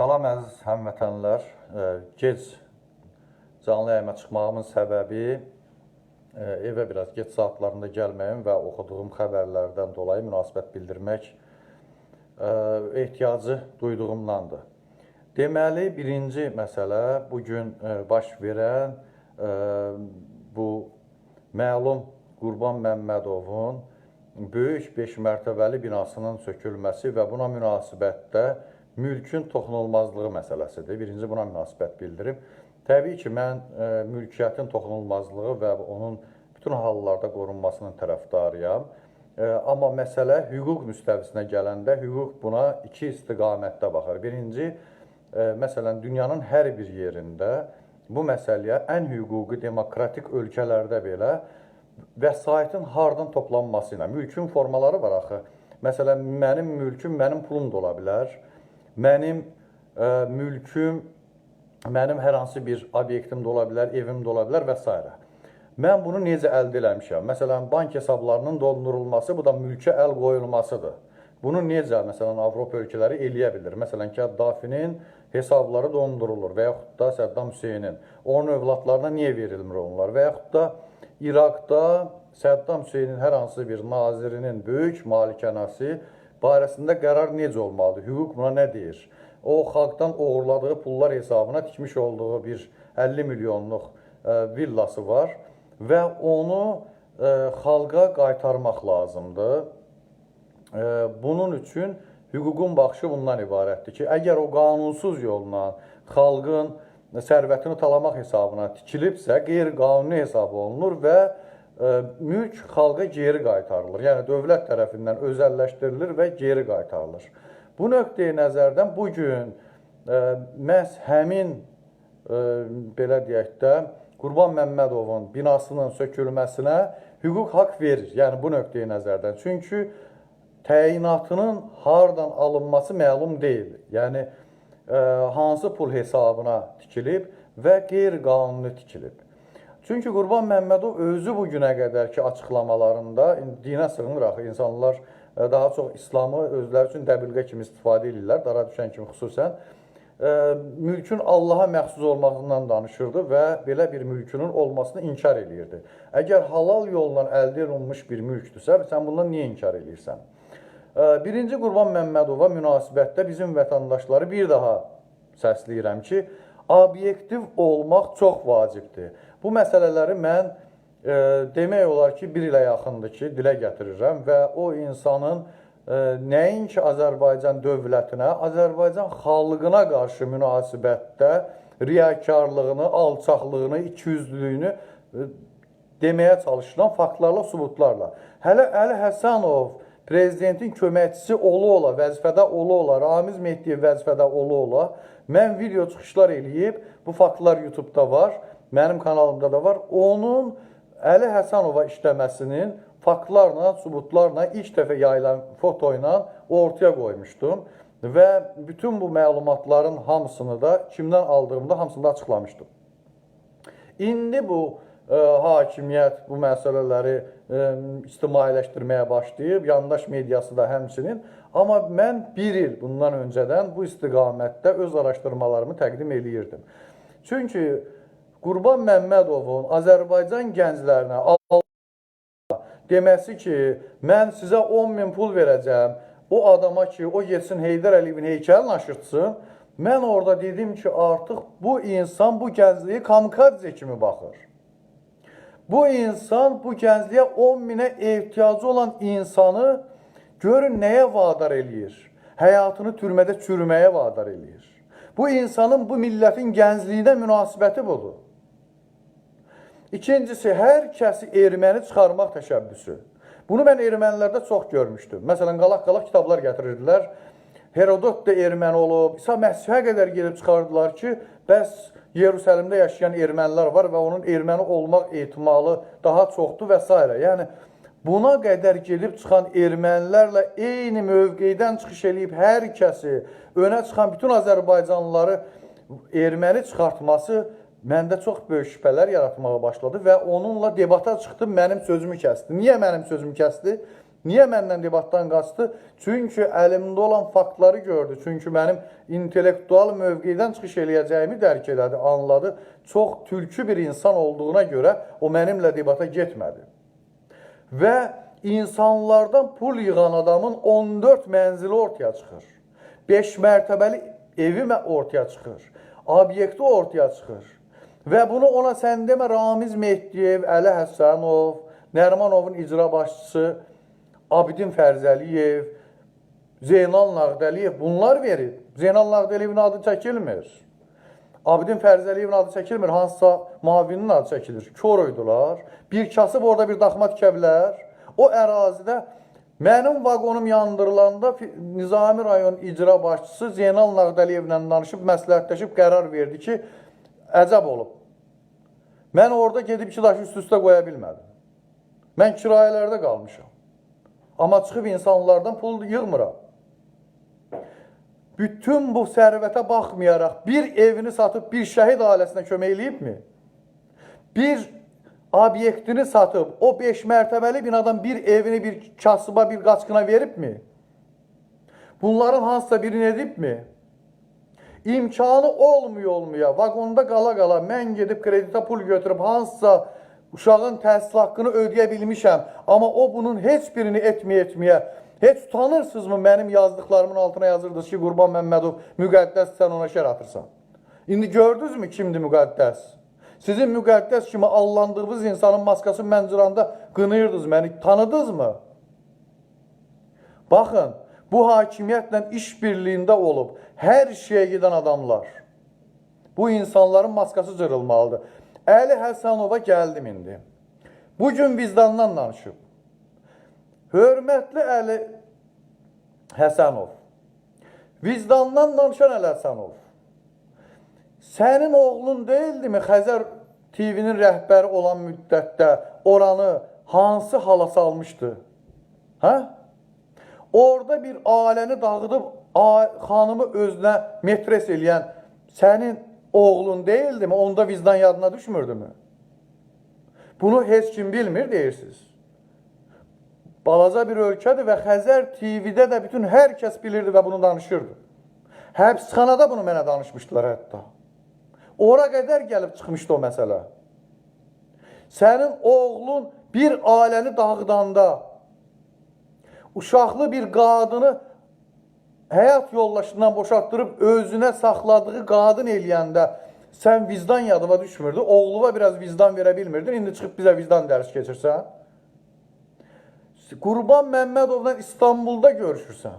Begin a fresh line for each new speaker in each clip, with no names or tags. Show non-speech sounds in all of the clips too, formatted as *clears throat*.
Salam əziz həmvətənlər. Gec canlı yayıma çıxmağımın səbəbi evə biraz gec saatlarında gəlməyim və oxuduğum xəbərlərdən dolayı münasibət bildirmək ehtiyacı duyduğumdandır. Deməli, birinci məsələ bu gün baş verən bu məlum Qurban Məmmədovun böyük 5 mərtəbəli binasının sökülməsi və buna münasibətdə mülkün toxunulmazlığı məsələsidir. Birinci buna münasibət bildirim. Təbii ki, mən e, mülkiyyətin toxunulmazlığı və onun bütün hallarda qorunmasının tərəfdarıyam. E, amma məsələ hüquq müstəvisinə gələndə hüquq buna iki istiqamətdə baxır. Birinci, e, məsələn, dünyanın hər bir yerində bu məsələyə ən hüquqi demokratik ölkələrdə belə vəsaitin hardan toplanması ilə, mülkün formaları var axı. Məsələn, mənim mülküm mənim pulum da ola bilər. Mənim ə, mülküm mənim hər hansı bir obyektim də ola bilər, evim də ola bilər və s. Mən bunu necə əldə eləmişəm? Məsələn, bank hesablarının dondurulması, bu da mülkə əl qoyulmasıdır. Bunu necə, məsələn, Avropa ölkələri eləyə bilir? Məsələn, Kəddafinin hesabları dondurulur və yaxud da Səddam Hüseynin. Onun övladlarına niyə verilmir onlar? Və yaxud da İraqda Səddam Hüseynin hər hansı bir nazirinin böyük malikənəsi barəsində qərar necə olmalıdır? Hüquq buna nə deyir? O xalqdan oğurladığı pullar hesabına tikmiş olduğu bir 50 milyonluq ə, villası var və onu ə, xalqa qaytarmaq lazımdır. Ə, Bunun üçün hüququn baxışı bundan ibarətdir ki, əgər o qanunsuz yolla xalqın sərvətini talamaq hesabına tikilibsə, qeyri-qanuni hesab olunur və mülk xalqa geri qaytarılır. Yəni dövlət tərəfindən özəlləşdirilir və geri qaytarılır. Bu nöqteyi nəzərdən bu gün ə, məhz həmin ə, belə deyək də Qurban Məmmədovun binasının sökülməsinə hüquq haqq verir. Yəni bu nöqteyi nəzərdən. Çünki təyinatının hardan alınması məlum deyil. Yəni ə, hansı pul hesabına tikilib və qeyri-qanuni tikilib. Çünki Qurban Məmmədov özü bu günə qədərki açıqlamalarında indi dinə sığınır axı insanlar ə, daha çox İslamı özləri üçün dəbilqə kimi istifadə edirlər, dara düşən kimi xüsusən ə, mülkün Allaha məxsus olmağından danışırdı və belə bir mülkünün olmasını inkar eləyirdi. Əgər halal yolla əldə olunmuş bir mülkdürsə, sən bundan niyə inkar eləyirsən? Ə, Birinci Qurban Məmmədova münasibətdə bizim vətəndaşları bir daha səsləyirəm ki, obyektiv olmaq çox vacibdir. Bu məsələləri mən e, demək olar ki, bir ilə yaxındır ki, dilə gətirirəm və o insanın e, nəinki Azərbaycan dövlətinə, Azərbaycan xalqına qarşı münasibətdə riyakarlığını, alçaqlığını, ikiyüzlülüyünü e, deməyə çalışılan faktlarla, sübutlarla. Hələ Əli Həsənov prezidentin köməkçisi ola ola, vəzifədə ola ola, Ramiz Mehdiyev vəzifədə ola ola, mən video çıxışlar eləyib, bu faktlar YouTube-da var, mənim kanalımda da var. Onun Əli Həsənova işləməsinin faktlarla, sübutlarla ilk dəfə yayılan foto ilə ortaya qoymuşdum və bütün bu məlumatların hamısını da kimdən aldığımda hamısını da açıqlamışdım. İndi bu ə, hakimiyyət bu məsələləri ə, ictimailəşdirməyə başlayıb, yandaş mediası da həmçinin. Amma mən bir il bundan öncədən bu istiqamətdə öz araşdırmalarımı təqdim eləyirdim. Çünki Qurban Məmmədovun Azərbaycan gənclərinə al- deməsi ki, mən sizə 10 min pul verəcəm, o adama ki, o getsin Heydər Əliyevin heykəlini aşırtsın, mən orada dedim ki, artıq bu insan bu gəncliyi kamikadze kimi baxır. Bu insan bu gəncliyə 10 minə ehtiyacı olan insanı görün nəyə vadar eləyir? Həyatını türmədə çürüməyə vadar eləyir. Bu insanın bu millətin gəncliyinə münasibəti budur. İkincisi, hər kəsi erməni çıxarmaq təşəbbüsü. Bunu mən ermənilərdə çox görmüşdüm. Məsələn, qalaq-qalaq kitablar gətirirdilər. Herodot da erməni olub. İsa Məsihə qədər gedib çıxardılar ki, bəs Yerusəlimdə yaşayan ermənilər var və onun erməni olmaq ehtimalı daha çoxdur və s. Yəni buna qədər gedib çıxan ermənilərlə eyni mövqedən çıxış eləyib hər kəsi önə çıxan bütün Azərbaycanlıları erməni çıxartması məndə çox böyük şübhələr yaratmağa başladı və onunla debata çıxdım, mənim sözümü kəsdi. Niyə mənim sözümü kəsdi? Niyə məndən debatdan qaçdı? Çünki əlimdə olan faktları gördü. Çünki mənim intellektual mövqedən çıxış eləyəcəyimi dərk elədi, anladı. Çox tülkü bir insan olduğuna görə o mənimlə debata getmədi. Və insanlardan pul yığan adamın 14 mənzili ortaya çıxır. 5 mərtəbəli evi ortaya çıxır. Obyekti ortaya çıxır. Və bunu ona sən demə Ramiz Mehdiyev, Əli Həsənov, Nərmanovun icra başçısı Abidin Fərzəliyev, Zeynal Nağdəliyev bunlar verir. Zeynal Nağdəliyevin adı çəkilmir. Abidin Fərzəliyevin adı çəkilmir, hansısa mavinin adı çəkilir. Koroydular. Bir kasıb orada bir daxma tikə bilər. O ərazidə mənim vaqonum yandırılanda Nizami rayon icra başçısı Zeynal Nağdəliyevlə danışıb məsləhətləşib qərar verdi ki, əcəb olub. Mən orada gedib iki daşı üst-üstə qoya bilmədim. Mən kirayələrdə qalmışam. Amma çıxıb insanlardan pul yığmıram. Bütün bu sərvətə baxmayaraq bir evini satıb bir şəhid ailəsinə kömək eləyibmi? Bir obyektini satıb o 5 mərtəbəli binadan bir evini bir kasıba, bir qaçqına veribmi? Bunların hansısa birini edibmi? İmkanı olmuyor olmuyor. Vaqonda qala qala mən gedib kreditə pul götürüb hansısa uşağın təhsil haqqını ödəyə bilmişəm. Amma o bunun heç birini etməyə etməyə. Heç utanırsınızmı mənim yazdıqlarımın altına yazırdınız ki, Qurban Məmmədov müqəddəs sən ona şər atırsan. İndi gördünüzmü kimdir müqəddəs? Sizin müqəddəs kimi allandığınız insanın maskası məncuranda qınıyırdınız məni. Tanıdınızmı? Baxın, bu hakimiyyətlə işbirliyində olub hər şeyə gedən adamlar. Bu insanların maskası cırılmalıdır. Əli Həsənova gəldim indi. Bu gün vicdandan danışıb. Hörmətli Əli Həsənov. Vicdandan danışan Əli Həsənov. Sənin oğlun deyildimi Xəzər TV-nin rəhbəri olan müddətdə oranı hansı hala salmışdı? Hə? Orada bir ailəni dağıdıb xanımı özünə metres eləyən sənin oğlun deyildimi? Onda vicdan yadına düşmürdümü? Bunu heç kim bilmir deyirsiniz. Balaca bir ölkədir və Xəzər TV-də də bütün hər kəs bilirdi və bunu danışırdı. Həbsxanada bunu mənə danışmışdılar hətta. Ora qədər gəlib çıxmışdı o məsələ. Sənin oğlun bir ailəni dağıdanda uşaqlı bir qadını həyat yoldaşından boşaltdırıb özünə saxladığı qadın eləyəndə sən vicdan yadıma düşmürdü. Oğluna biraz vicdan verə bilmirdin. İndi çıxıb bizə vicdan dərsi keçirsən. Qurban Məmmədovla İstanbulda görüşürsən.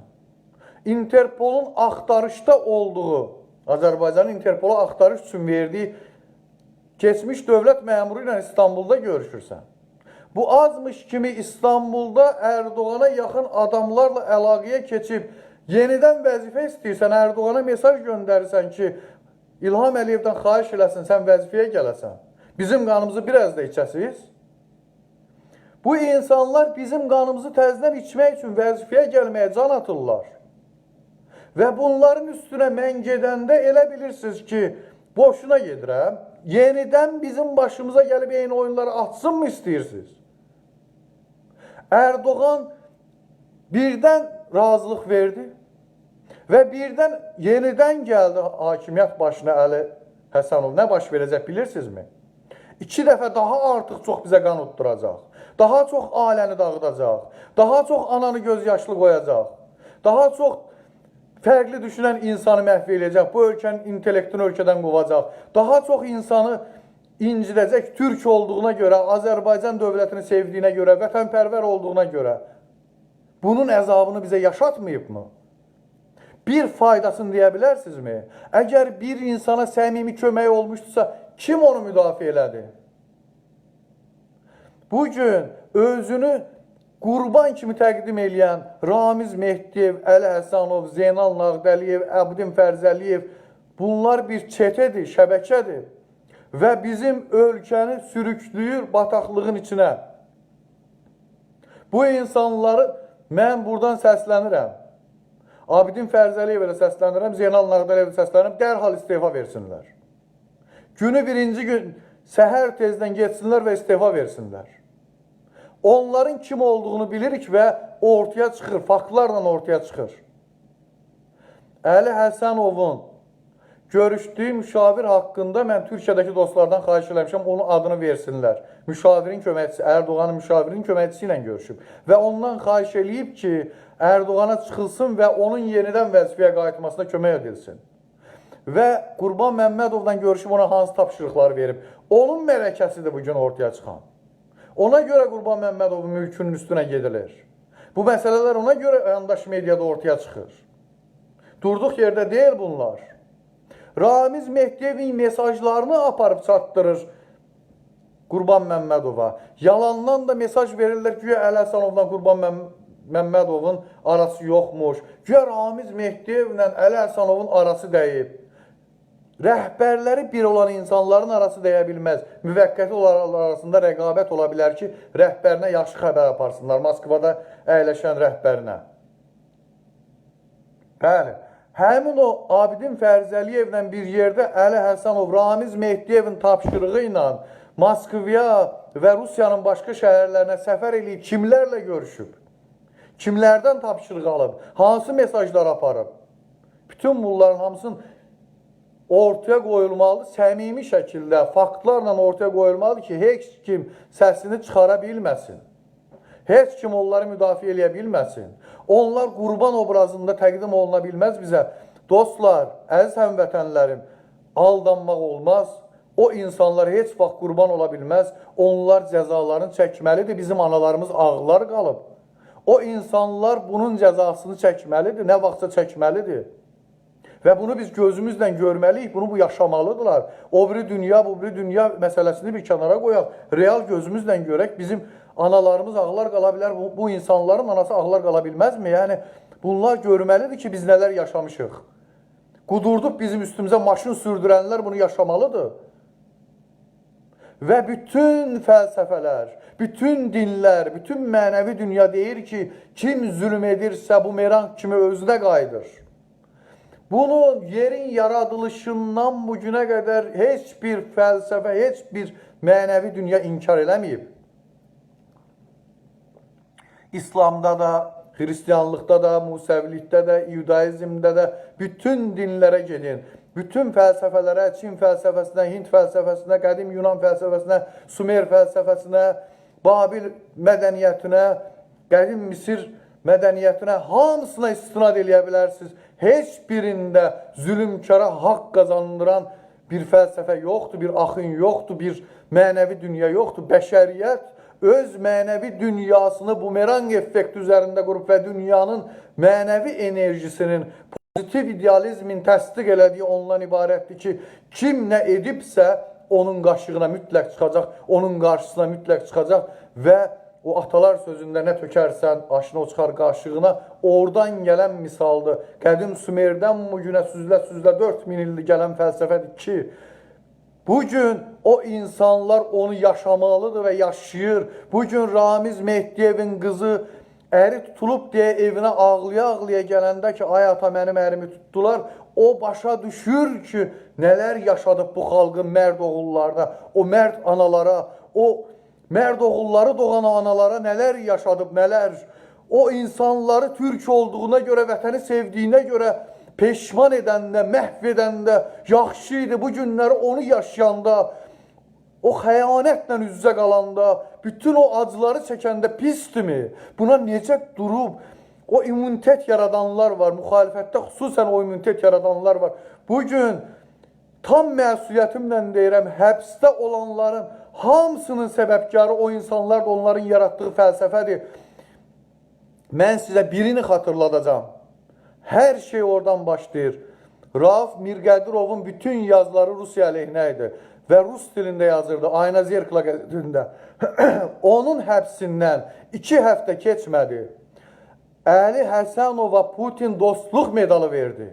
Interpolun axtarışda olduğu, Azərbaycanın Interpola axtarış üçün verdiyi keçmiş dövlət məmuru ilə İstanbulda görüşürsən. Bu azmış kimi İstanbulda Erdoğana yaxın adamlarla əlaqəyə keçib yenidən vəzifə istəyirsən, Erdoğana mesaj göndərirsən ki, İlham Əliyevdən xahiş eləsin, sən vəzifəyə gələsən. Bizim qanımızı biraz da içəsiz. Bu insanlar bizim qanımızı təzədən içmək üçün vəzifəyə gəlməyə can atırlar. Və bunların üstünə mən gedəndə elə bilirsiniz ki, boşuna gedirəm. Yenidən bizim başımıza gəlib eyni oyunları atsın mı istəyirsiniz? Erdoğan birdən razılıq verdi və birdən yenidən gəldi hakimiyyət başına Əli Həsənov. Nə baş verəcək bilirsinizmi? İki dəfə daha artıq çox bizə qan utduracaq. Daha çox ailəni dağıdacaq. Daha çox ananı göz yaşlı qoyacaq. Daha çox fərqli düşünən insanı məhv eləyəcək. Bu ölkənin intellektini ölkədən qovacaq. Daha çox insanı incidəcək türk olduğuna görə, Azərbaycan dövlətini sevdiyinə görə, vətənpərvər olduğuna görə. Bunun əzabını bizə yaşatmayıbmı? Bir faydasını deyə bilərsinizmi? Əgər bir insana səmimi kömək olmuşdusa, kim onu müdafiə elədi? Bu gün özünü qurban kimi təqdim eləyən Ramiz Mehdiyev, Əli Həsənov, Zeynal Nağdəliyev, Əbdin Fərzəliyev bunlar bir çetədir, şəbəkədir və bizim ölkəni sürükləyir bataqlığın içinə. Bu insanları mən buradan səslənirəm. Abidin Fərzəliyevə də səslənirəm, Zeynal Nağdəliyevə də səslənirəm, dərhal istefa versinlər. Günü birinci gün səhər tezdən getsinlər və istefa versinlər. onların kim olduğunu bilirik ve ortaya çıxır, faktlarla ortaya çıxır. Əli Həsənovun görüşdüyü müşavir haqqında mən Türkiyədəki dostlardan xahiş eləmişəm, onun adını versinlər. Müşavirin köməkçisi, Erdoğanın müşavirinin köməkçisi ilə görüşüb və ondan xahiş eləyib ki, Erdoğana çıxılsın və onun yenidən vəzifəyə qayıtmasına kömək edilsin. Və Qurban Məmmədovla görüşüb ona hansı tapşırıqları verib. Onun mələkəsidir bu gün ortaya çıxan. Ona görə Qurban Məmmədovun mülkünün üstünə gedilir. Bu məsələlər ona görə yandaş mediada ortaya çıxır. Durduq yerdə deyil bunlar. Ramiz Mehdiyevin mesajlarını aparıb çatdırır Qurban Məmmədova. Yalandan da mesaj verirlər ki, Əli Həsənovla Qurban Məmm Məmmədovun arası yoxmuş. Güya Ramiz Mehdiyevlə Əli Həsənovun arası dəyib. Rəhbərləri bir olan insanların arası dəyə bilməz. Müvəqqəti arasında rəqabət ola bilər ki, rəhbərinə yaxşı xəbər aparsınlar. Moskvada əyləşən rəhbərinə. Bəli. Həmin o Abidin Fərzəliyevlə bir yerdə Əli Həsənov, Ramiz Mehdiyevin tapşırığı ilə Moskvaya və Rusiyanın başqa şəhərlərinə səfər eləyib kimlərlə görüşüb? Kimlərdən tapşırıq alıb? Hansı mesajlar aparıb? Bütün bunların hamısının ortaya qoyulmalı, səmimi şəkildə, faktlarla ortaya qoyulmalıdır ki, heç kim səsini çıxara bilməsin. Heç kim onları müdafiə eləyə bilməsin. Onlar qurban obrazında təqdim oluna bilməz bizə. Dostlar, əziz həmvətənlərim, aldanmaq olmaz. O insanlar heç vaxt qurban ola bilməz. Onlar cəzalarını çəkməlidir. Bizim analarımız ağlar qalıb. O insanlar bunun cəzasını çəkməlidir. Nə vaxtsa çəkməlidir. Və bunu biz gözümüzlə görməliyik, bunu bu yaşamalıdırlar. O biri dünya, bu biri dünya məsələsini bir kənara qoyaq. Real gözümüzlə görək, bizim analarımız ağlar qala bilər, bu, bu insanların anası ağlar qala bilməzmi? Yəni, bunlar görməlidir ki, biz nələr yaşamışıq. Qudurduq bizim üstümüzə maşın sürdürənlər bunu yaşamalıdır. Və bütün fəlsəfələr, bütün dinlər, bütün mənəvi dünya deyir ki, kim zülm edirsə bu meran kimi özünə qayıdır. Bunu yerin yaradılışından bu günə qədər heç bir fəlsəfə, heç bir mənəvi dünya inkar eləməyib. İslamda da, Hristiyanlıqda da, Musəvilikdə də, İudaizmdə də bütün dinlərə gedin. Bütün fəlsəfələrə, Çin fəlsəfəsinə, Hind fəlsəfəsinə, qədim Yunan fəlsəfəsinə, Sumer fəlsəfəsinə, Babil mədəniyyətinə, qədim Misir mədəniyyətinə hamısına istinad eləyə bilərsiniz. Heç birində zülümkara haqq qazandıran bir fəlsəfə yoxdur, bir axın yoxdur, bir mənəvi dünya yoxdur. Bəşəriyyət öz mənəvi dünyasını bumerang effekt üzərində qurub və dünyanın mənəvi enerjisinin pozitiv idealizmin təsdiq elədiyi ondan ibarətdir ki, kim nə edibsə onun qaşığına mütləq çıxacaq, onun qarşısına mütləq çıxacaq və o atalar sözündə nə tökərsən, aşına o çıxar qaşığına, oradan gələn misaldır. Qədim Sümerdən bu günə süzlə-süzlə 4000 ildir gələn fəlsəfədir ki, Bu gün o insanlar onu yaşamalıdır və yaşayır. Bu gün Ramiz Mehdiyevin qızı əri tutulub deyə evinə ağlaya-ağlaya gələndə ki, ay ata mənim ərimi tutdular, o başa düşür ki, nələr yaşadıb bu xalqın mərd oğullarda, o mərd analara, o mərd oğulları doğan analara nələr yaşadıb, nələr. O insanları türk olduğuna görə, vətəni sevdiyinə görə peşman edəndə, məhv edəndə, yaxşı idi bu günləri onu yaşayanda, o xəyanətlə üz-üzə bütün o acıları çəkəndə pisdimi? Buna necə durub o immunitet yaradanlar var, müxalifətdə xüsusən o immunitet yaradanlar var. Bu gün tam məsuliyyətimlə deyirəm, həbsdə olanların hamısının səbəbkarı o insanlar da onların yaratdığı fəlsəfədir. Mən sizə birini xatırladacağım. Her şey oradan başlayır. Rauf Mirgədirovun bütün yazıları Rusya əleyhinə idi və Rus dilində yazırdı Ayna Zerkla qəzetində. *clears throat* Onun həbsindən iki həftə keçmədi. Əli Həsənova Putin dostluq medalı verdi.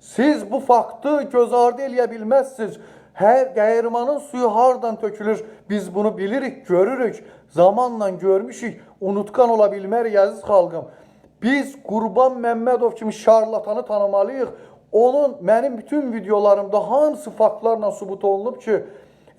Siz bu faktı göz ardı eləyə bilməzsiniz. Hər dəyirmanın suyu hardan tökülür? Biz bunu bilirik, görürük. Zamanla görmüşük. Unutkan ola bilmərik əziz xalqım. Biz Qurban Məmmədov kimi şarlatanı tanımalıyıq. Onun mənim bütün videolarımda hamısı faktlarla sübut olunub ki,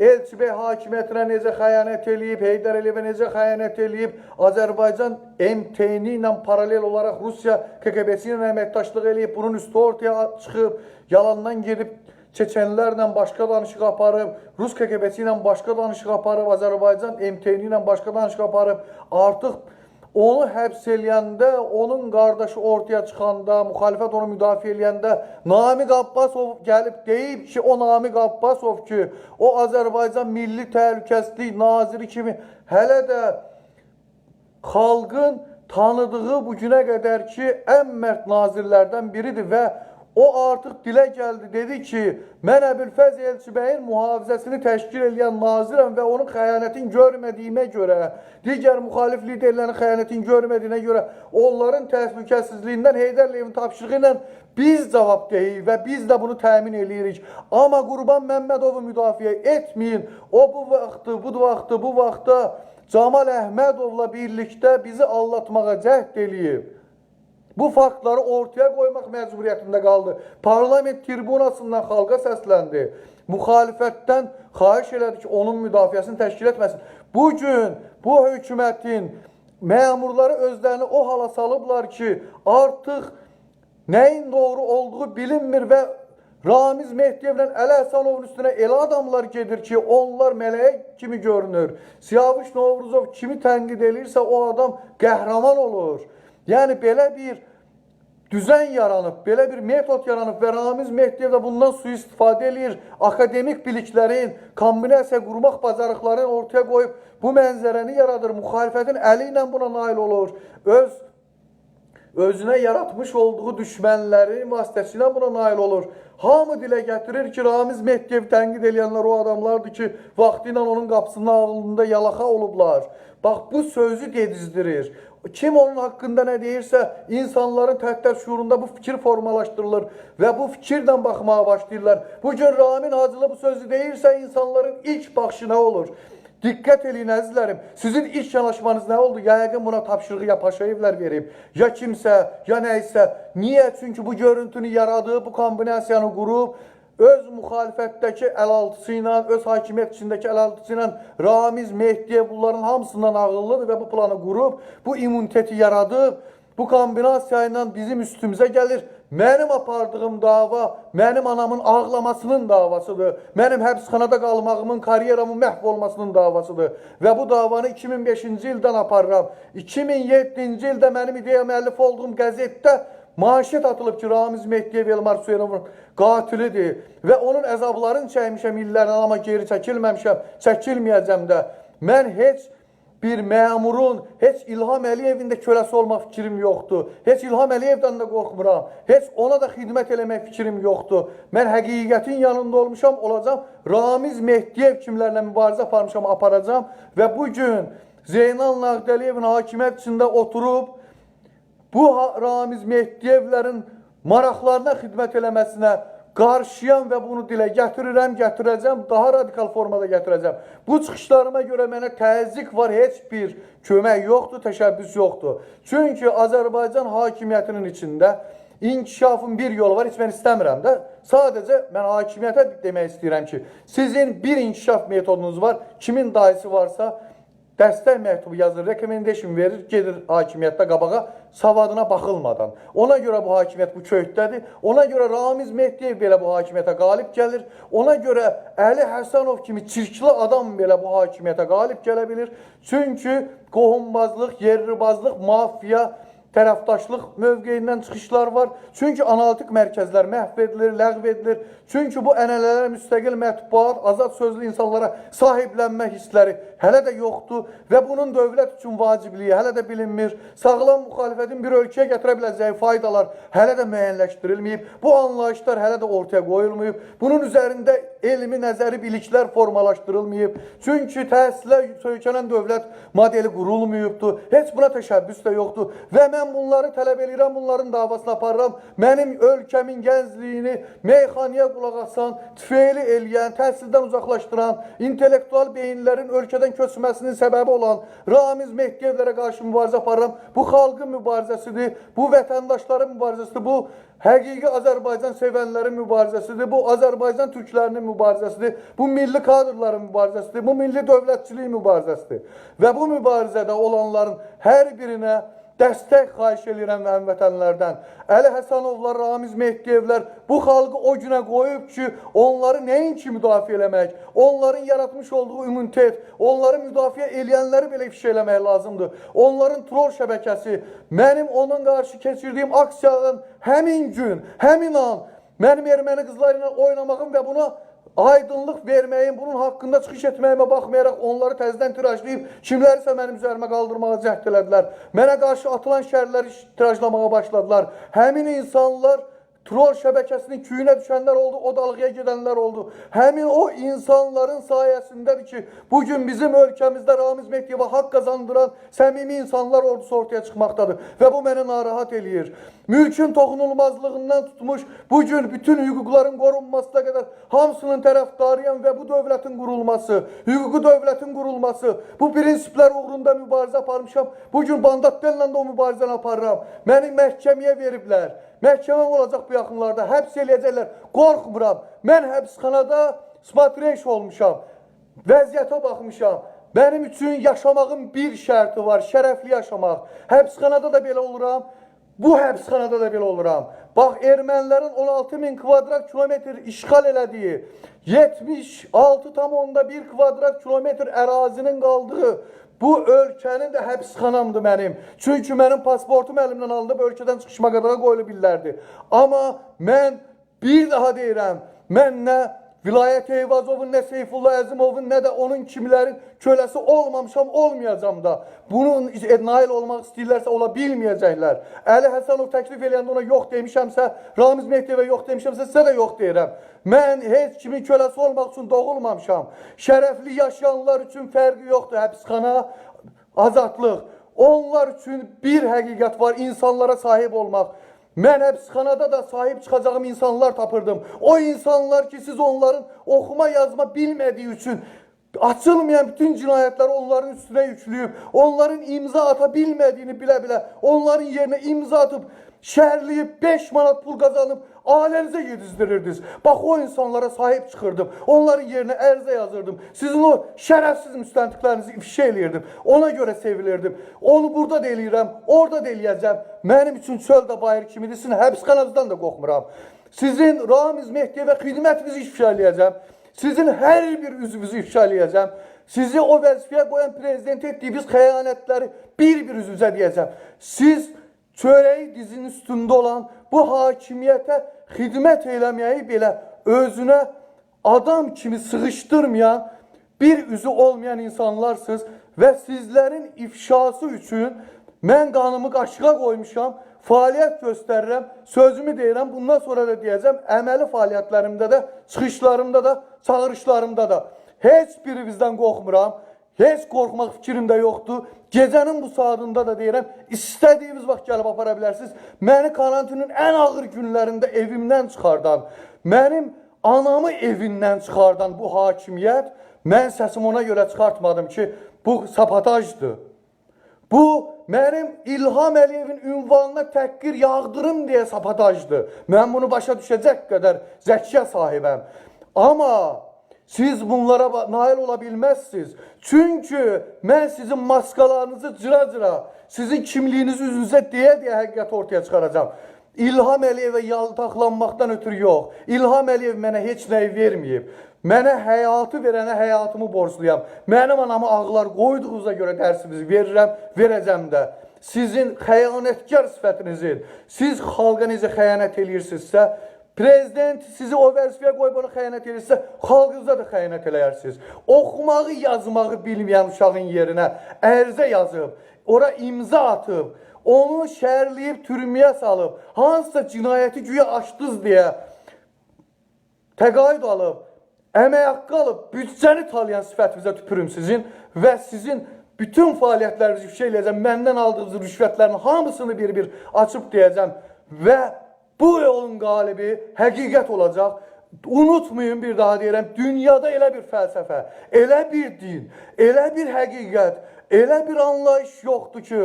Elçi bəy hakimiyyətinə necə xəyanət eləyib, Heydər Əliyevə necə xəyanət eləyib, Azərbaycan MTN ilə paralel olaraq Rusiya KGB-si ilə əməkdaşlıq eləyib, bunun üstü ortaya çıxıb, yalandan gedib Çeçenlərlə başqa danışıq aparıb, Rus KGB-si ilə başqa danışıq aparıb, Azərbaycan MTN ilə başqa danışıq aparıb. Artıq onu həbs eləyəndə, onun qardaşı ortaya çıxanda, müxalifət onu müdafiə eləyəndə Namiq Abbasov gəlib deyib ki, o Namiq Abbasov ki, o Azərbaycan Milli Təhlükəsizlik naziri kimi hələ də xalqın tanıdığı bu günə qədər ki, ən mərd nazirlərdən biridir və o artıq dilə gəldi, dedi ki, mən Əbülfəz Elçibəyin mühafizəsini təşkil edən nazirəm və onun xəyanətini görmədiyimə görə, digər müxalif liderlərin xəyanətini görmədiyinə görə, onların təhlükəsizliyindən Heydər Əliyevin tapşırığı ilə biz cavabdehik və biz də bunu təmin eləyirik. Amma Qurban Məmmədovu müdafiə etməyin. O bu vaxtı, bu vaxtı, bu vaxtda Camal Əhmədovla birlikdə bizi allatmağa cəhd eləyib. Bu faktları ortaya koymak mecburiyetinde kaldı. Parlament tribunasından xalqa səsləndi. Müxalifətdən xahiş elədi ki, onun müdafiəsini təşkil etməsin. Bugün bu hökumətin məmurları özlərini o hala salıblar ki, artıq nəyin doğru olduğu bilinmir və Ramiz Mehdiyevlə Əli Həsənovun üstünə elə adamlar gedir ki, onlar mələk kimi görünür. Siyavuş Novruzov kimi tənqid eləyirsə, o adam qəhrəman olur. Yəni belə bir düzen yaranıb, belə bir metod yaranıb və Ramiz Mehdiyev də bundan sui-istifadə. Akademik biliklərin, kombinasiya qurmaq bacarıqlarını ortaya qoyub bu mənzərəni yaradır. Müxalifətin əli buna nail olur. Öz özünə yaratmış olduğu düşmənləri vasitəsilə buna nail olur. Hamı dilə gətirir ki, Ramiz Mehdiyev tənqid edənlər o adamlardır ki, vaxtı onun qapısının ağlında yalaxa olublar. Bax bu sözü gedizdirir. Kim onun haqqında nə deyirsə, insanların təhtər şuurunda bu fikir formalaşdırılır və bu fikirlə baxmağa başlayırlar. Bugün Ramin Hacılı bu sözü deyirsə, insanların ilk baxışı nə olur? Diqqət eləyin əzizlərim. Sizin iş yanaşmanız nə oldu? Ya yəqin buna tapşırığı ya Paşayevlər verib, ya kimsə, ya nəysə. Niyə? Çünki bu görüntünü yaradı, bu kombinasiyanı qurub, öz müxalifətdəki əlaltısı ilə, öz hakimiyyət içindəki əlaltısı ilə Ramiz Mehdiyev bunların hamısından ağıllıdır və bu planı qurub, bu immuniteti yaradıb, bu kombinasiya bizim üstümüzə gəlir. Mənim apardığım dava mənim anamın ağlamasının davasıdır. Mənim həbsxanada qalmağımın, karyeramın məhv olmasının davasıdır. Və bu davanı 2005-ci ildən aparıram. 2007-ci ildə mənim ideya müəllif olduğum qəzetdə manşet atılıb ki, Ramiz Mehdiyev Elmar Hüseynovun qatilidir və onun əzablarını çəkmişəm illərlə, amma geri çəkilməmişəm, çəkilməyəcəm də. Mən heç bir məmurun heç İlham Əliyevin də köləsi olmaq fikrim yoxdur. Heç İlham Əliyevdən də qorxmuram. Heç ona da xidmət eləmək fikrim yoxdur. Mən həqiqətin yanında olmuşam, olacam. Ramiz Mehdiyev kimlərlə mübarizə aparmışam, aparacam və bu gün Zeynal Nağdəliyevin hakimiyyət içində oturub bu Ramiz Mehdiyevlərin maraqlarına xidmət eləməsinə qarşıyam və bunu dilə gətirirəm, gətirəcəm, daha radikal formada gətirəcəm. Bu çıxışlarıma görə mənə təzyiq var, heç bir kömək yoxdur, təşəbbüs yoxdur. Çünki Azərbaycan hakimiyyətinin içində inkişafın bir yolu var, heç mən istəmirəm də. Sadəcə mən hakimiyyətə demək istəyirəm ki, sizin bir inkişaf metodunuz var, kimin dayısı varsa dəstək məktubu yazır, recommendation verir, gedir hakimiyyətdə qabağa savadına baxılmadan. Ona görə bu hakimiyyət bu köydədir. Ona görə Ramiz Mehdiyev belə bu hakimiyyətə qalib gəlir. Ona görə Əli Həsənov kimi çirkli adam belə bu hakimiyyətə qalib gələ bilir. Çünki qohumbazlıq, yerribazlıq, mafiya tərəfdaşlıq mövqeyindən çıxışlar var. Çünki analitik mərkəzlər məhv edilir, ləğv edilir. Çünki bu ənənələrə müstəqil mətbuat, azad sözlü insanlara sahiblənmə hissləri hələ də yoxdur və bunun dövlət üçün vacibliyi hələ də bilinmir. Sağlam müxalifətin bir ölkəyə gətirə biləcəyi faydalar hələ də müəyyənləşdirilməyib. Bu anlayışlar hələ də ortaya qoyulmayıb. Bunun üzərində elmi, nəzəri biliklər formalaşdırılmayıb. Çünki təhsilə söykənən dövlət modeli qurulmayıbdır. Heç buna təşəbbüs də yoxdur və mən bunları tələb edirəm, bunların davasını aparıram. Mənim ölkəmin gəncliyini meyxaniyə qulaq asan, tüfeyli eləyən, təhsildən uzaqlaşdıran, intellektual beyinlərin ölkədən köçməsinin səbəbi olan Ramiz Mehdiyevlərə qarşı mübarizə aparıram. Bu xalqın mübarizəsidir, bu vətəndaşların mübarizəsidir, bu həqiqi Azərbaycan sevənlərin mübarizəsidir, bu Azərbaycan türklərinin mübarizəsidir, bu milli kadrların mübarizəsidir, bu milli dövlətçilik mübarizəsidir. Və bu mübarizədə olanların hər birinə dəstək xahiş edirəm həmvətənlərdən. Əli Həsənovlar, Ramiz Mehdiyevlər bu xalqı o günə qoyub ki, onları nəinki müdafiə eləmək, onların yaratmış olduğu immunitet, onları müdafiə eləyənləri belə ifşa eləmək lazımdır. Onların troll şəbəkəsi, mənim onun qarşı keçirdiyim aksiyanın həmin gün, həmin an mənim erməni qızları ilə oynamağım və buna aydınlıq verməyim, bunun haqqında çıxış etməyimə baxmayaraq onları təzədən tirajlayıb, kimlərisə mənim üzərimə qaldırmağa cəhd elədilər. Mənə qarşı atılan şərləri tirajlamağa başladılar. Həmin insanlar troll şəbəkəsinin küyünə düşənlər oldu, o dalğaya gedənlər oldu. Həmin o insanların sayəsindədir ki, bugün bizim ölkəmizdə Ramiz Mehdiyevə haqq qazandıran səmimi insanlar ordusu ortaya çıxmaqdadır və bu məni narahat eləyir. Mülkün toxunulmazlığından tutmuş, bugün bütün hüquqların qorunmasına qədər hamısının tərəfdarıyam və bu dövlətin qurulması, hüquqi dövlətin qurulması, bu prinsiplər uğrunda mübarizə aparmışam. Bugün Bandatdellə də o mübarizəni aparıram. Məni məhkəməyə veriblər. Məhkəmə olacaq bu yaxınlarda. Həbs eləyəcəklər. Qorxmuram. Mən həbsxanada smatreş olmuşam. Vəziyyətə baxmışam. Mənim üçün yaşamağın bir şərti var. Şərəfli yaşamaq. Həbsxanada da belə oluram. Bu həbsxanada da belə oluram. Bax, ermənilərin 16 min kvadrat kilometr işğal elədiyi, 76,1 kvadrat kilometr ərazinin qaldığı bu ölkənin də həbsxanamdır mənim. Çünki mənim pasportum əlimdən alınıb ölkədən çıxışma qadağa qoyulub illərdir. Amma mən bir daha deyirəm, mən nə Vilayət Eyvazovun, nə Seyfullah Əzimovun, nə də onun kimlərin köləsi olmamışam, olmayacam da. Bunun e, nail olmaq istəyirlərsə ola bilməyəcəklər. Əli Həsənov təklif ona yox demişəmsə, Ramiz Mehdiyevə yox demişəmsə, sizə də yox deyirəm. Mən heç kimin köləsi olmaq üçün doğulmamışam. Şərəfli yaşayanlar üçün fərqi yoxdur həbsxana, azadlıq. Onlar üçün bir həqiqət var, insanlara sahib olmaq. Mən həbsxanada da sahib çıxacağım insanlar tapırdım. O insanlar ki, siz onların oxuma yazma bilmədiyi üçün açılmayan bütün cinayətləri onların üstünə yükləyib, onların imza ata bilmədiyini bilə-bilə, onların yerinə imza atıb, şərləyib 5 manat pul qazanıb ailənizə yedizdirirdiniz. Bax o insanlara sahib çıxırdım. Onların yerinə ərizə yazırdım. Sizin o şərəfsiz müstəntiqlərinizi ifşa eləyirdim. Ona görə sevilirdim. Onu burada da eləyirəm, orada da eləyəcəm. Mənim üçün çöl də bayır kimidir. Sizin həbsxananızdan da qorxmuram. Sizin Ramiz Mehdiyevə xidmətinizi ifşa eləyəcəm. Sizin hər bir üzvünüzü ifşa eləyəcəm. Sizi o vəzifəyə qoyan prezident etdiyiniz xəyanətləri bir-bir üzünüzə deyəcəm. Siz çörəyi dizin üstündə olan bu hakimiyyətə xidmət eləməyi belə özünə adam kimi sıxışdırmayan, bir üzü olmayan insanlarsınız və sizlərin ifşası üçün mən qanımı qaşığa qoymuşam, fəaliyyət göstərirəm, sözümü deyirəm, bundan sonra da deyəcəm, əməli fəaliyyətlərimdə də, çıxışlarımda da, çağırışlarımda da. Heç birinizdən qorxmuram. Heç qorxmaq fikrim də yoxdur. Gecənin bu saatında da deyirəm, istədiyiniz vaxt gəlib apara bilərsiniz. Məni karantinin ən ağır günlərində evimdən çıxardan, mənim anamı evindən çıxardan bu hakimiyyət, mən səsimi ona görə çıxartmadım ki, bu sabotajdır. Bu mənim İlham Əliyevin ünvanına təhqir yağdırım deyə sabotajdır. Mən bunu başa düşəcək qədər zəkiyə sahibəm. Amma siz bunlara nail ola bilməzsiniz. Çünki mən sizin maskalarınızı cıra-cıra, sizin kimliyinizi üzünüzə deyə-deyə həqiqəti ortaya çıxaracağam. İlham Əliyevə yaltaqlanmaqdan ötürü yox. İlham Əliyev mənə heç nəyi verməyib. Mənə həyatı verənə həyatımı borcluyam. Mənim anamı ağlar qoyduğunuza görə dərsinizi verirəm, verəcəm də. Sizin xəyanətkar sifətinizin, siz xalqa necə xəyanət prezident sizi o vəzifəyə qoyub ona xəyanət edirsə, da xəyanət eləyərsiniz. Oxumağı, yazmağı bilməyən uşağın yerinə ərizə yazıb, ora imza atıb, onu şərləyib türməyə salıb, hansısa cinayəti güya açdınız deyə təqaüd alıb, əmək haqqı alıb, büdcəni talayan sifətinizə tüpürüm sizin və sizin bütün fəaliyyətlərinizi ifşa eləyəcəm. Məndən aldığınız rüşvətlərin hamısını bir-bir açıb deyəcəm və bu yolun qalibi həqiqət olacaq. Unutmayın bir daha deyirəm, dünyada elə bir fəlsəfə, elə bir din, elə bir həqiqət, elə bir anlayış yoxdur ki,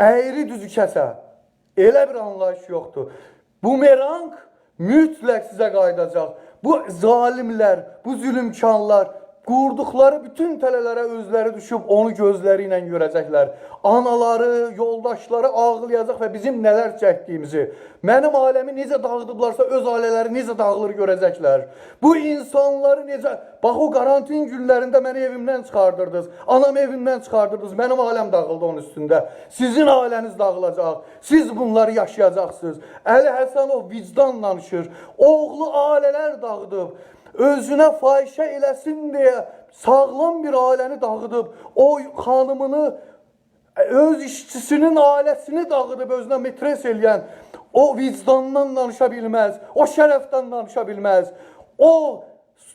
əyri düzü kəsə. Elə bir anlayış yoxdur. Bumerang mütləq sizə qayıdacaq. Bu zalimlər, bu zülümkarlar qurduqları bütün tələlərə özləri düşüb onu gözləri ilə görəcəklər. Anaları, yoldaşları ağlayacaq və bizim nələr çəkdiyimizi, mənim ailəmi necə dağıdıblarsa öz ailələri necə dağılır görəcəklər. Bu insanları necə bax o karantin günlərində məni evimdən çıxardırdınız. Anam evimdən çıxardırdınız. Mənim ailəm dağıldı onun üstündə. Sizin ailəniz dağılacaq. Siz bunları yaşayacaqsınız. Əli Həsənov vicdan danışır. Oğlu ailələr dağıdıb özünə fahişə eləsin deyə sağlam bir ailəni dağıdıb, o xanımını öz işçisinin ailəsini dağıdıb özünə metres eləyən o vicdandan danışa bilməz, o şərəfdən danışa bilməz. O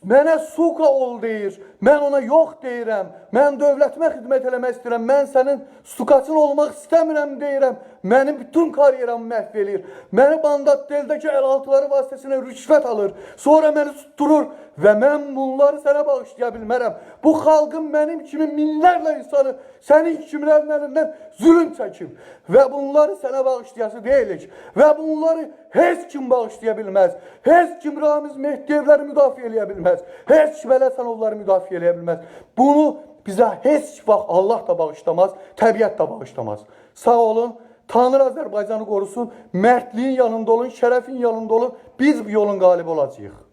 mənə suqa ol deyir. Mən ona yox deyirəm. Mən dövlətimə xidmət eləmək istəyirəm. Mən sənin suqaçın olmaq istəmirəm deyirəm. Mənim bütün karyeramı məhv eləyir. Məni Bandatdeldəki əlaltıları vasitəsilə rüşvət alır. Sonra məni tutturur və mən bunları sənə bağışlaya bilmərəm. Bu xalqın mənim kimi minlərlə insanı sənin kimilərin əlindən zülüm çəkib və bunları sənə bağışlayası deyilik və bunları heç kim bağışlaya bilməz. Heç kim Ramiz Mehdiyevləri müdafiə eləyə bilməz. Heç kim Ələsənovları müdafiə eləyə bilməz. Bunu bizə heç vaxt Allah da bağışlamaz, təbiət də bağışlamaz. Sağ olun. Tanrı Azərbaycanı qorusun. Mərdliyin yanında olun, şərəfin yanında olun. Biz bu yolun qalibi olacağıq.